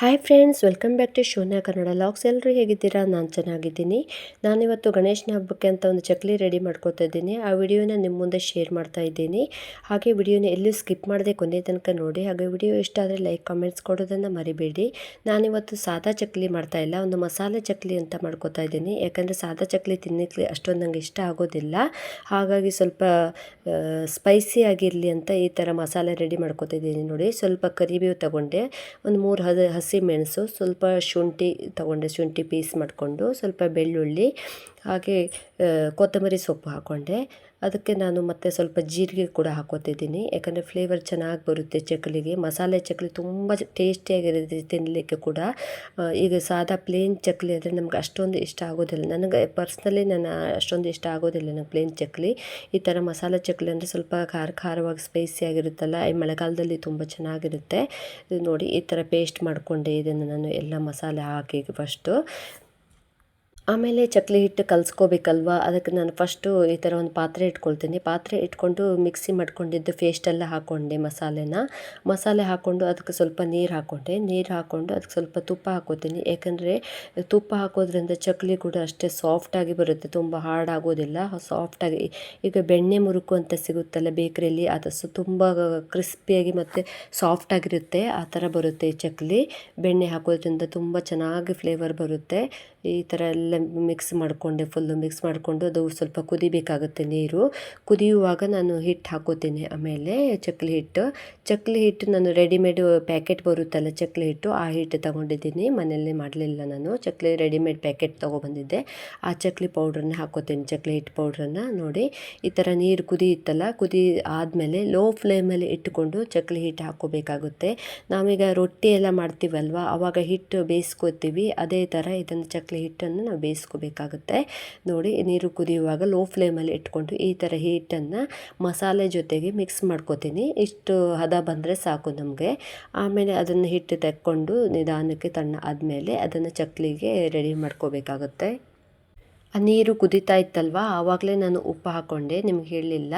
Hi friends welcome back to Shona Kannada logs ಎಲ್ಲರೂ ಹೇಗಿದ್ದೀರಾ? ನಾನು ಚೆನ್ನಾಗಿದ್ದೀನಿ. ನಾನಿವತ್ತು ಗಣೇಶನ ಹಬ್ಬಕ್ಕೆ ಅಂತ ಒಂದು ಚಕ್ಲಿ ರೆಡಿ ಮಾಡ್ಕೊತಾ ಇದ್ದೀನಿ. ಆ ವಿಡಿಯೋನ ನಿಮ್ಮ ಮುಂದೆ ಶೇರ್ ಮಾಡ್ತಾ ಇದ್ದೀನಿ. ಹಾಗೆ ವಿಡಿಯೋನ ಎಲ್ಲೂ ಸ್ಕಿಪ್ ಮಾಡದೆ ಕೊನೆ ತನಕ ನೋಡಿ. ಹಾಗೆ ವಿಡಿಯೋ ಇಷ್ಟ ಆದರೆ ಲೈಕ್ ಕಾಮೆಂಟ್ಸ್ ಕೊಡೋದನ್ನು ಮರಿಬೇಡಿ. ನಾನಿವತ್ತು ಸಾದಾ ಚಕ್ಲಿ ಮಾಡ್ತಾ ಇಲ್ಲ. ಒಂದು ಮಸಾಲೆ ಚಕ್ಲಿ ಅಂತ ಮಾಡ್ಕೋತಾ ಇದ್ದೀನಿ. ಯಾಕಂದರೆ ಸಾದಾ ಚಕ್ಲಿ ತಿನ್ನಲಿಕ್ಕೆ ಅಷ್ಟೊಂದು ನಂಗೆ ಇಷ್ಟ ಆಗೋದಿಲ್ಲ. ಹಾಗಾಗಿ ಸ್ವಲ್ಪ ಸ್ಪೈಸಿ ಆಗಿರಲಿ ಅಂತ ಈ ಥರ ಮಸಾಲೆ ರೆಡಿ ಮಾಡ್ಕೋತಾ ಇದ್ದೀನಿ ನೋಡಿ. ಸ್ವಲ್ಪ ಕರಿಬೇವು ತಗೊಂಡೆ. ಒಂದು ಮೂರು ಹದ ಹಸಿ ಮೆಣಸು ಸ್ವಲ್ಪ ಶುಂಠಿ ತೊಗೊಂಡೆ ಶುಂಠಿ ಪೀಸ್ ಮಾಡಿಕೊಂಡು ಸ್ವಲ್ಪ ಬೆಳ್ಳುಳ್ಳಿ ಹಾಗೆ ಕೊತ್ತಂಬರಿ ಸೊಪ್ಪು ಹಾಕ್ಕೊಂಡೆ ಅದಕ್ಕೆ ನಾನು ಮತ್ತೆ ಸ್ವಲ್ಪ ಜೀರಿಗೆ ಕೂಡ ಹಾಕೋತಿದ್ದೀನಿ. ಯಾಕಂದರೆ ಫ್ಲೇವರ್ ಚೆನ್ನಾಗಿ ಬರುತ್ತೆ ಚಕ್ಕಲಿಗೆ ಮಸಾಲೆ ಚಕ್ಕಲಿ ತುಂಬ ಟೇಸ್ಟಿಯಾಗಿರುತ್ತೆ ತಿನ್ನಲಿಕ್ಕೆ ಕೂಡ. ಈಗ ಸಾದಾ ಪ್ಲೇನ್ ಚಕ್ಕಲಿ ಅಂದರೆ ನಮ್ಗೆ ಅಷ್ಟೊಂದು ಇಷ್ಟ ಆಗೋದಿಲ್ಲ. ನನಗೆ ಪರ್ಸ್ನಲಿ ನಾನು ಅಷ್ಟೊಂದು ಇಷ್ಟ ಆಗೋದಿಲ್ಲ ನಂಗೆ ಪ್ಲೇನ್ ಚಕ್ಕಲಿ ಈ ಥರ ಮಸಾಲೆ ಚಕ್ಕಲಿ ಅಂದರೆ ಸ್ವಲ್ಪ ಖಾರ, ಖಾರವಾಗಿ ಸ್ಪೈಸಿ ಆಗಿರುತ್ತಲ್ಲ, ಈ ಮಳೆಗಾಲದಲ್ಲಿ ತುಂಬ ಚೆನ್ನಾಗಿರುತ್ತೆ. ನೋಡಿ, ಈ ಥರ ಪೇಸ್ಟ್ ಮಾಡಿಕೊಂಡೆ ಇದನ್ನು ನಾನು ಎಲ್ಲ ಮಸಾಲೆ ಹಾಕಿ ಫಸ್ಟು ಆಮೇಲೆ ಚಕ್ಲಿ ಹಿಟ್ಟು ಕಲಿಸ್ಕೋಬೇಕಲ್ವ? ಅದಕ್ಕೆ ನಾನು ಫಸ್ಟು ಈ ಥರ ಒಂದು ಪಾತ್ರೆ ಇಟ್ಕೊಳ್ತೀನಿ. ಪಾತ್ರೆ ಇಟ್ಕೊಂಡು ಮಿಕ್ಸಿ ಮಾಡ್ಕೊಂಡಿದ್ದು ಪೇಸ್ಟೆಲ್ಲ ಹಾಕ್ಕೊಂಡೆ ಮಸಾಲೆನ. ಮಸಾಲೆ ಹಾಕ್ಕೊಂಡು ಅದಕ್ಕೆ ಸ್ವಲ್ಪ ನೀರು ಹಾಕ್ಕೊಂಡೆ ನೀರು ಹಾಕ್ಕೊಂಡು ಅದಕ್ಕೆ ಸ್ವಲ್ಪ ತುಪ್ಪ ಹಾಕೋತೀನಿ. ಯಾಕಂದರೆ ತುಪ್ಪ ಹಾಕೋದ್ರಿಂದ ಚಕ್ಲಿ ಕೂಡ ಅಷ್ಟೇ ಸಾಫ್ಟಾಗಿ ಬರುತ್ತೆ. ತುಂಬ ಹಾರ್ಡ್ ಆಗೋದಿಲ್ಲ ಸಾಫ್ಟಾಗಿ ಈಗ ಬೆಣ್ಣೆ ಮುರುಕು ಅಂತ ಸಿಗುತ್ತಲ್ಲ ಬೇಕ್ರಿಯಲ್ಲಿ ಅದು ಸು ತುಂಬ ಕ್ರಿಸ್ಪಿಯಾಗಿ ಮತ್ತು ಸಾಫ್ಟಾಗಿರುತ್ತೆ. ಆ ಥರ ಬರುತ್ತೆ ಚಕ್ಲಿ. ಬೆಣ್ಣೆ ಹಾಕೋದ್ರಿಂದ ತುಂಬ ಚೆನ್ನಾಗಿ ಫ್ಲೇವರ್ ಬರುತ್ತೆ. ಈ ಥರ ಎಲ್ಲ ಮಿಕ್ಸ್ ಮಾಡಿಕೊಂಡೆ ಫುಲ್ಲು ಮಿಕ್ಸ್ ಮಾಡಿಕೊಂಡು ಅದು ಸ್ವಲ್ಪ ಕುದಿಬೇಕಾಗುತ್ತೆ ನೀರು. ಕುದಿಯುವಾಗ ನಾನು ಹಿಟ್ಟು ಹಾಕೋತೀನಿ ಆಮೇಲೆ ಚಕ್ಲಿ ಹಿಟ್ಟು. ಚಕ್ಲಿ ಹಿಟ್ಟು ನಾನು ರೆಡಿಮೇಡ್ ಪ್ಯಾಕೆಟ್ ಬರುತ್ತಲ್ಲ ಚಕ್ಲಿ ಹಿಟ್ಟು, ಆ ಹಿಟ್ಟು ತಗೊಂಡಿದ್ದೀನಿ. ಮನೆಯಲ್ಲಿ ಮಾಡಲಿಲ್ಲ ನಾನು. ಚಕ್ಲಿ ರೆಡಿಮೇಡ್ ಪ್ಯಾಕೆಟ್ ತೊಗೊಬಂದಿದ್ದೆ. ಆ ಚಕ್ಲಿ ಪೌಡ್ರನ್ನ ಹಾಕೋತೀನಿ, ಚಕ್ಲಿ ಹಿಟ್ಟು ಪೌಡ್ರನ್ನ ನೋಡಿ. ಈ ಥರ ನೀರು ಕುದಿಯುತ್ತಲ್ಲ, ಕುದಿ ಆದಮೇಲೆ ಲೋ ಫ್ಲೇಮಲ್ಲಿ ಇಟ್ಟುಕೊಂಡು ಚಕ್ಲಿ ಹಿಟ್ಟು ಹಾಕೋಬೇಕಾಗುತ್ತೆ. ನಾವೀಗ ರೊಟ್ಟಿ ಎಲ್ಲ ಮಾಡ್ತೀವಲ್ವ ಆವಾಗ ಹಿಟ್ಟು ಬೇಯಿಸ್ಕೋತೀವಿ, ಅದೇ ಥರ ಇದನ್ನು ಚಕ್ಲಿ ಹಿಟ್ಟನ್ನು ನಾವು ಬೇಯಿಸ್ಕೋಬೇಕಾಗುತ್ತೆ. ನೋಡಿ, ನೀರು ಕುದಿಯುವಾಗ ಲೋ ಫ್ಲೇಮಲ್ಲಿ ಇಟ್ಕೊಂಡು ಈ ಥರ ಹಿಟ್ಟನ್ನು ಮಸಾಲೆ ಜೊತೆಗೆ ಮಿಕ್ಸ್ ಮಾಡ್ಕೋತೀನಿ. ಇಷ್ಟು ಹದ ಬಂದರೆ ಸಾಕು ನಮಗೆ. ಆಮೇಲೆ ಅದನ್ನು ಹಿಟ್ಟು ತೆಕ್ಕೊಂಡು ನಿಧಾನಕ್ಕೆ ತಣ್ಣ ಆದಮೇಲೆ ಅದನ್ನು ಚಕ್ಲಿಗೆ ರೆಡಿ ಮಾಡ್ಕೋಬೇಕಾಗುತ್ತೆ. ಆ ನೀರು ಕುದೀತಾ ಇತ್ತಲ್ವ? ಆವಾಗಲೇ ನಾನು ಉಪ್ಪು ಹಾಕ್ಕೊಂಡೆ ನಿಮ್ಗೆ ಹೇಳಲಿಲ್ಲ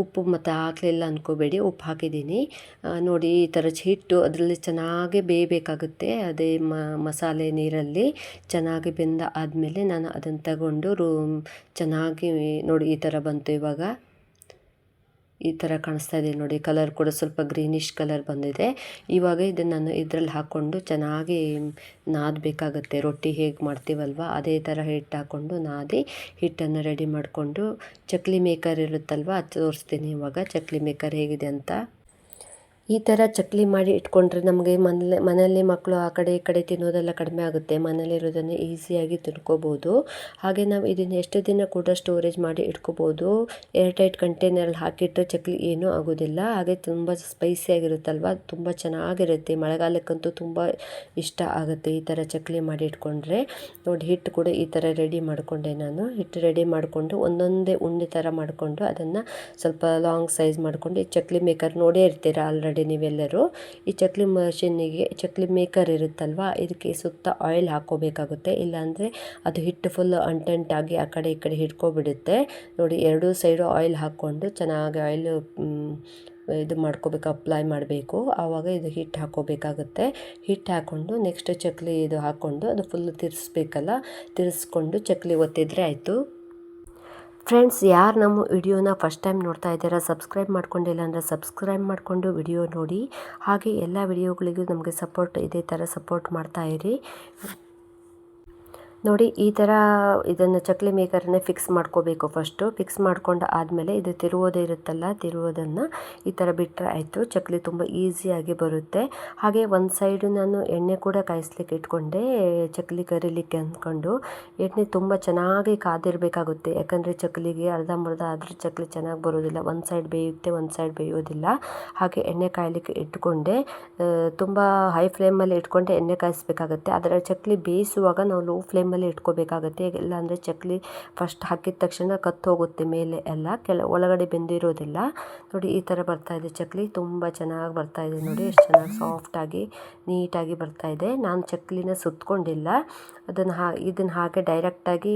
ಉಪ್ಪು ಮತ್ತು ಹಾಕಲಿಲ್ಲ ಅಂದ್ಕೋಬೇಡಿ ಉಪ್ಪು ಹಾಕಿದ್ದೀನಿ. ನೋಡಿ, ಈ ಥರ ಹಿಟ್ಟು ಅದರಲ್ಲಿ ಚೆನ್ನಾಗಿ ಬೇಯಬೇಕಾಗುತ್ತೆ. ಅದೇ ಮಸಾಲೆ ನೀರಲ್ಲಿ ಚೆನ್ನಾಗಿ ಬೆಂದ ಆದಮೇಲೆ ನಾನು ಅದನ್ನು ತಗೊಂಡು ರೂ, ಚೆನ್ನಾಗಿ ನೋಡಿ ಈ ಥರ ಬಂತು ಇವಾಗ. ಈ ಥರ ಕಾಣಿಸ್ತಾ ಇದೆ ನೋಡಿ. ಕಲರ್ ಕೂಡ ಸ್ವಲ್ಪ ಗ್ರೀನಿಶ್ ಕಲರ್ ಬಂದಿದೆ. ಇವಾಗ ಇದನ್ನು ನಾನು ಇದರಲ್ಲಿ ಹಾಕ್ಕೊಂಡು ಚೆನ್ನಾಗಿ ನಾದಬೇಕಾಗತ್ತೆ. ರೊಟ್ಟಿ ಹೇಗೆ ಮಾಡ್ತೀವಲ್ವ, ಅದೇ ಥರ ಹಿಟ್ಟು ಹಾಕ್ಕೊಂಡು ನಾದಿ, ಹಿಟ್ಟನ್ನು ರೆಡಿ ಮಾಡಿಕೊಂಡು, ಚಕ್ಲಿ ಮೇಕರ್ ಇರುತ್ತಲ್ವ ಅದು ತೋರಿಸ್ತೀನಿ ಇವಾಗ. ಚಕ್ಲಿ ಮೇಕರ್ ಹೇಗಿದೆ ಅಂತ. ಈ ಥರ ಚಕ್ಲಿ ಮಾಡಿ ಇಟ್ಕೊಂಡ್ರೆ ನಮಗೆ ಮನೇಲಿ, ಮನೆಯಲ್ಲಿ ಮಕ್ಕಳು ಆ ಕಡೆ ಈ ಕಡೆ ತಿನ್ನೋದೆಲ್ಲ ಕಡಿಮೆ ಆಗುತ್ತೆ. ಮನೇಲಿರೋದನ್ನು ಈಸಿಯಾಗಿ ತಿನ್ಕೋಬೋದು. ಹಾಗೆ ನಾವು ಇದನ್ನು ಎಷ್ಟು ದಿನ ಕೂಡ ಸ್ಟೋರೇಜ್ ಮಾಡಿ ಇಟ್ಕೋಬೋದು. ಏರ್ ಟೈಟ್ ಕಂಟೈನರಲ್ಲಿ ಹಾಕಿಟ್ಟು ಚಕ್ಲಿ ಏನೂ ಆಗೋದಿಲ್ಲ. ಹಾಗೆ ತುಂಬ ಸ್ಪೈಸಿಯಾಗಿರುತ್ತಲ್ವ ತುಂಬ ಚೆನ್ನಾಗಿರುತ್ತೆ. ಮಳೆಗಾಲಕ್ಕಂತೂ ತುಂಬ ಇಷ್ಟ ಆಗುತ್ತೆ ಈ ಥರ ಚಕ್ಲಿ ಮಾಡಿ ಇಟ್ಕೊಂಡ್ರೆ. ನೋಡಿ, ಹಿಟ್ಟು ಕೂಡ ಈ ಥರ ರೆಡಿ ಮಾಡಿಕೊಂಡೆ ನಾನು. ಹಿಟ್ಟು ರೆಡಿ ಮಾಡಿಕೊಂಡು ಒಂದೊಂದೇ ಉಂಡೆ ಥರ ಮಾಡಿಕೊಂಡು ಅದನ್ನು ಸ್ವಲ್ಪ ಲಾಂಗ್ ಸೈಜ್ ಮಾಡಿಕೊಂಡು ಈ ಚಕ್ಲಿ ಮೇಕರ್ ನೋಡೇ ಇರ್ತೀರ ಆಲ್ರೆಡಿ ಮಾಡಿ ನೀವೆಲ್ಲರೂ ಈ ಚಕ್ಲಿ ಮಷೀನಿಗೆ, ಚಕ್ಲಿ ಮೇಕರ್ ಇರುತ್ತಲ್ವ, ಇದಕ್ಕೆ ಸುತ್ತ ಆಯಿಲ್ ಹಾಕೋಬೇಕಾಗುತ್ತೆ. ಇಲ್ಲಾಂದರೆ ಅದು ಹಿಟ್ಟು ಫುಲ್ ಅಂಟಂಟಾಗಿ ಆ ಕಡೆ ಈ ಕಡೆ ಹಿಡ್ಕೊಬಿಡುತ್ತೆ. ನೋಡಿ, ಎರಡೂ ಸೈಡು ಆಯಿಲ್ ಹಾಕ್ಕೊಂಡು ಚೆನ್ನಾಗಿ ಆಯಿಲ್ ಇದು ಮಾಡ್ಕೋಬೇಕು ಅಪ್ಲೈ ಮಾಡಬೇಕು. ಆವಾಗ ಇದು ಹಿಟ್ಟು ಹಾಕೋಬೇಕಾಗುತ್ತೆ. ಹಿಟ್ಟು ಹಾಕ್ಕೊಂಡು ನೆಕ್ಸ್ಟ್ ಚಕ್ಲಿ ಇದು ಹಾಕ್ಕೊಂಡು ಅದು ಫುಲ್ ತಿರ್ಸ್ಬೇಕಲ್ಲ? ತಿರ್ಸ್ಕೊಂಡು ಚಕ್ಲಿ ಒತ್ತಿದ್ರೆ ಆಯಿತು. ಫ್ರೆಂಡ್ಸ್, ಯಾರು ನಮ್ಮ ವಿಡಿಯೋನ ಫಸ್ಟ್ ಟೈಮ್ ನೋಡ್ತಾ ಇದ್ದೀರಾ, ಸಬ್ಸ್ಕ್ರೈಬ್ ಮಾಡ್ಕೊಂಡಿಲ್ಲ ಅಂದರೆ ಸಬ್ಸ್ಕ್ರೈಬ್ ಮಾಡಿಕೊಂಡು ವಿಡಿಯೋ ನೋಡಿ. ಹಾಗೆ ಎಲ್ಲ ವಿಡಿಯೋಗಳಿಗೂ ನಮಗೆ ಸಪೋರ್ಟ್, ಇದೇ ಥರ ಸಪೋರ್ಟ್ ಮಾಡ್ತಾ ಇರಿ. ನೋಡಿ, ಈ ಥರ ಇದನ್ನು ಚಕ್ಲಿ ಮೇಕರನ್ನೇ ಫಿಕ್ಸ್ ಮಾಡ್ಕೋಬೇಕು ಫಸ್ಟು ಫಿಕ್ಸ್ ಮಾಡ್ಕೊಂಡು ಆದಮೇಲೆ ಇದು ತಿರುವುದೇ ಇರುತ್ತಲ್ಲ, ತಿರುವುದನ್ನು ಈ ಥರ ಬಿಟ್ಟರೆ ಆಯಿತು. ಚಕ್ಲಿ ತುಂಬ ಈಸಿಯಾಗಿ ಬರುತ್ತೆ. ಹಾಗೆ ಒಂದು ಸೈಡು ನಾನು ಎಣ್ಣೆ ಕೂಡ ಕಾಯಿಸ್ಲಿಕ್ಕೆ ಇಟ್ಕೊಂಡೆ, ಚಕ್ಲಿ ಕರಿಲಿಕ್ಕೆ ಅಂದ್ಕೊಂಡು ಎಣ್ಣೆ ತುಂಬ ಚೆನ್ನಾಗಿ ಕಾದಿರಬೇಕಾಗುತ್ತೆ. ಯಾಕಂದರೆ ಚಕ್ಲಿಗೆ ಅರ್ಧಂಬರ್ಧ ಆದರೆ ಚಕ್ಲಿ ಚೆನ್ನಾಗಿ ಬರೋದಿಲ್ಲ. ಒಂದು ಸೈಡ್ ಬೇಯುತ್ತೆ, ಒಂದು ಸೈಡ್ ಬೇಯೋದಿಲ್ಲ. ಹಾಗೆ ಎಣ್ಣೆ ಕಾಯಲಿಕ್ಕೆ ಇಟ್ಕೊಂಡೆ. ತುಂಬ ಹೈ ಫ್ಲೇಮಲ್ಲಿ ಇಟ್ಕೊಂಡೆ, ಎಣ್ಣೆ ಕಾಯಿಸ್ಬೇಕಾಗುತ್ತೆ. ಅದರ ಚಕ್ಲಿ ಬೇಯಿಸುವಾಗ ನಾವು ಲೋ ಫ್ಲೇಮ್ ಫ್ಲೇಮಲ್ಲಿ ಇಲ್ಲ ಅಂದರೆ ಚಕ್ಲಿ ಫಸ್ಟ್ ಹಾಕಿದ ತಕ್ಷಣ ಕತ್ತೋಗುತ್ತೆ ಮೇಲೆ ಎಲ್ಲ. ಕೆಲ, ಒಳಗಡೆ ಬೆಂದಿರೋದಿಲ್ಲ. ನೋಡಿ ಈ ಥರ ಬರ್ತಾ ಇದೆ ಚಕ್ಲಿ. ತುಂಬ ಚೆನ್ನಾಗಿ ಬರ್ತಾ ಇದೆ ನೋಡಿ. ಎಷ್ಟು ಚೆನ್ನಾಗಿ ಸಾಫ್ಟಾಗಿ ನೀಟಾಗಿ ಬರ್ತಾ ಇದೆ. ನಾನು ಚಕ್ಲಿನ ಸುತ್ತಕೊಂಡಿಲ್ಲ ಅದನ್ನು ಹಾ, ಇದನ್ನು ಹಾಗೆ ಡೈರೆಕ್ಟಾಗಿ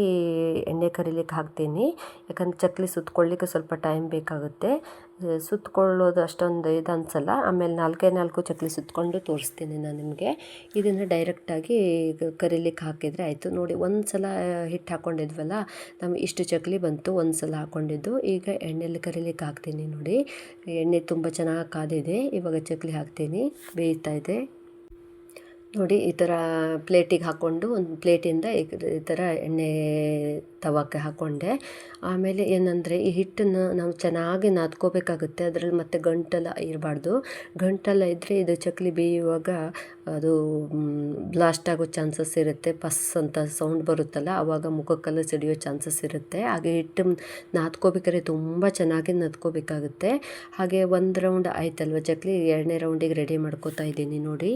ಎಣ್ಣೆ ಕರಿಲಿಕ್ಕೆ ಹಾಕ್ತೀನಿ. ಯಾಕಂದರೆ ಚಕ್ಲಿ ಸುತ್ಕೊಳ್ಳಿಕ್ಕೆ ಸ್ವಲ್ಪ ಟೈಮ್ ಬೇಕಾಗುತ್ತೆ. ಸುತ್ತಕೊಳ್ಳೋದು ಅಷ್ಟೊಂದು ಇದು ಅನ್ಸಲ್ಲ. ಆಮೇಲೆ ನಾಲ್ಕೇ ನಾಲ್ಕು ಚಕ್ಲಿ ಸುತ್ತಕೊಂಡು ತೋರಿಸ್ತೀನಿ ನಾನು ನಿಮಗೆ. ಇದನ್ನು ಡೈರೆಕ್ಟಾಗಿ ಕರೀಲಿಕ್ಕೆ ಹಾಕಿದರೆ ಆಯಿತು. ನೋಡಿ ಒಂದು ಸಲ ಹಿಟ್ಟು ಹಾಕ್ಕೊಂಡಿದ್ವಲ್ಲ ನಮ್ಗೆ ಇಷ್ಟು ಚಕ್ಲಿ ಬಂತು ಒಂದು ಸಲ ಹಾಕ್ಕೊಂಡಿದ್ದು ಈಗ ಎಣ್ಣೆಯಲ್ಲಿ ಕರೀಲಿಕ್ಕೆ ಹಾಕ್ತೀನಿ ನೋಡಿ. ಎಣ್ಣೆ ತುಂಬ ಚೆನ್ನಾಗಿ ಕಾದಿದೆ. ಇವಾಗ ಚಕ್ಲಿ ಹಾಕ್ತೀನಿ. ಬೇಯ್ತಾ ಇದೆ. ನೋಡಿ, ಈ ಥರ ಪ್ಲೇಟಿಗೆ ಹಾಕ್ಕೊಂಡು ಒಂದು ಪ್ಲೇಟಿಂದ ಈ ಥರ ಎಣ್ಣೆ ತವಕ್ಕೆ ಹಾಕ್ಕೊಂಡೆ ಆಮೇಲೆ ಏನಂದರೆ, ಈ ಹಿಟ್ಟನ್ನು ನಾವು ಚೆನ್ನಾಗಿ ನಾದ್ಕೋಬೇಕಾಗುತ್ತೆ, ಅದರಲ್ಲಿ ಮತ್ತೆ ಗಂಟೆಲ್ಲ ಇರಬಾರ್ದು. ಗಂಟೆಲ್ಲ ಇದ್ದರೆ ಇದು ಚಕ್ಲಿ ಬೇಯುವಾಗ ಅದು ಬ್ಲಾಸ್ಟ್ ಆಗೋ ಚಾನ್ಸಸ್ ಇರುತ್ತೆ. ಪಸ್ ಅಂತ ಸೌಂಡ್ ಬರುತ್ತಲ್ಲ ಆವಾಗ ಮುಖಕ್ಕೆಲ್ಲ ಸಿಡಿಯೋ ಚಾನ್ಸಸ್ ಇರುತ್ತೆ. ಹಾಗೆ ಹಿಟ್ಟು ನಾದ್ಕೋಬೇಕಾದ್ರೆ ತುಂಬ ಚೆನ್ನಾಗಿ ನಾದ್ಕೋಬೇಕಾಗುತ್ತೆ. ಹಾಗೆ ಒಂದು ರೌಂಡ್ ಆಯ್ತಲ್ವ ಚಕ್ಲಿ? ಎರಡನೇ ರೌಂಡಿಗೆ ರೆಡಿ ಮಾಡ್ಕೋತಾ ಇದ್ದೀನಿ ನೋಡಿ.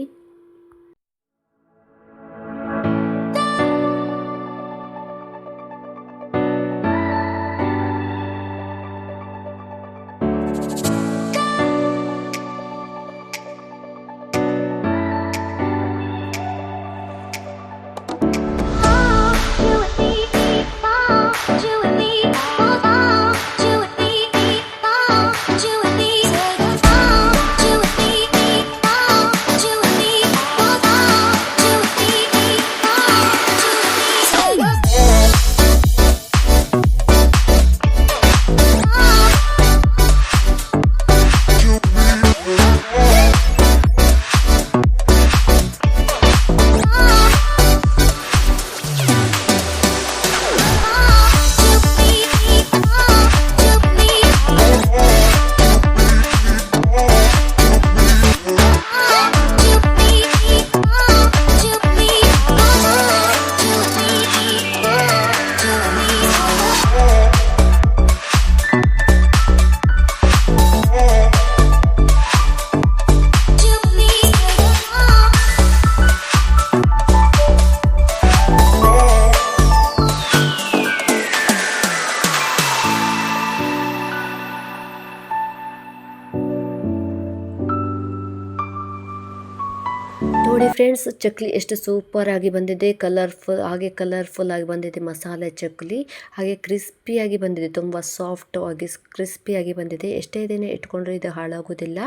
ಫ್ರೆಂಡ್ಸ್, ಚಕ್ಲಿ ಎಷ್ಟು ಸೂಪರ್ ಆಗಿ ಬಂದಿದೆ. ಕಲರ್ಫುಲ್, ಹಾಗೆ ಕಲರ್ಫುಲ್ ಆಗಿ ಬಂದಿದೆ. ಮಸಾಲೆ ಚಕ್ಲಿ, ಹಾಗೆ ಕ್ರಿಸ್ಪಿಯಾಗಿ ಬಂದಿದೆ. ತುಂಬ ಸಾಫ್ಟ್ ಆಗಿ ಕ್ರಿಸ್ಪಿಯಾಗಿ ಬಂದಿದೆ. ಎಷ್ಟೇ ದಿನ ಇಟ್ಕೊಂಡ್ರೆ ಇದು ಹಾಳಾಗೋದಿಲ್ಲ.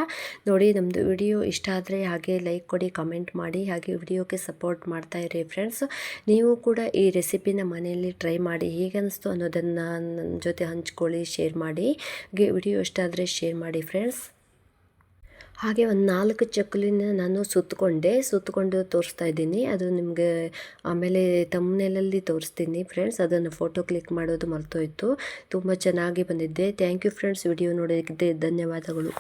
ನೋಡಿ ನಮ್ಮದು ವಿಡಿಯೋ ಇಷ್ಟ ಆದರೆ ಹಾಗೆ ಲೈಕ್ ಕೊಡಿ, ಕಮೆಂಟ್ ಮಾಡಿ. ಹಾಗೆ ವಿಡಿಯೋಕ್ಕೆ ಸಪೋರ್ಟ್ ಮಾಡ್ತಾ ಇರಿ ಫ್ರೆಂಡ್ಸ್. ನೀವು ಕೂಡ ಈ ರೆಸಿಪಿನ ಮನೆಯಲ್ಲಿ ಟ್ರೈ ಮಾಡಿ. ಹೇಗೆ ಅನ್ನಿಸ್ತು ಅನ್ನೋದನ್ನು ನನ್ನ ಜೊತೆ ಹಂಚ್ಕೊಳ್ಳಿ, ಶೇರ್ ಮಾಡಿ. ವಿಡಿಯೋ ಇಷ್ಟ ಆದರೆ ಶೇರ್ ಮಾಡಿ ಫ್ರೆಂಡ್ಸ್. ಹಾಗೆ ಒಂದು ನಾಲ್ಕು ಚಕ್ಕಲಿನ ನಾನು ಸುತ್ತಕೊಂಡೆ ಸುತ್ತಕೊಂಡು ತೋರಿಸ್ತಾ ಇದ್ದೀನಿ. ಅದು ನಿಮಗೆ ಆಮೇಲೆ ತಮ್ಮನೇಲಲ್ಲಿ ತೋರಿಸ್ತೀನಿ ಫ್ರೆಂಡ್ಸ್ ಅದನ್ನು ಫೋಟೋ ಕ್ಲಿಕ್ ಮಾಡೋದು ಮರ್ತೋಯ್ತು. ತುಂಬ ಚೆನ್ನಾಗಿ ಬಂದಿದ್ದೆ. ಥ್ಯಾಂಕ್ ಯು ಫ್ರೆಂಡ್ಸ್ ವಿಡಿಯೋ ನೋಡೋದಕ್ಕೆ ಧನ್ಯವಾದಗಳು.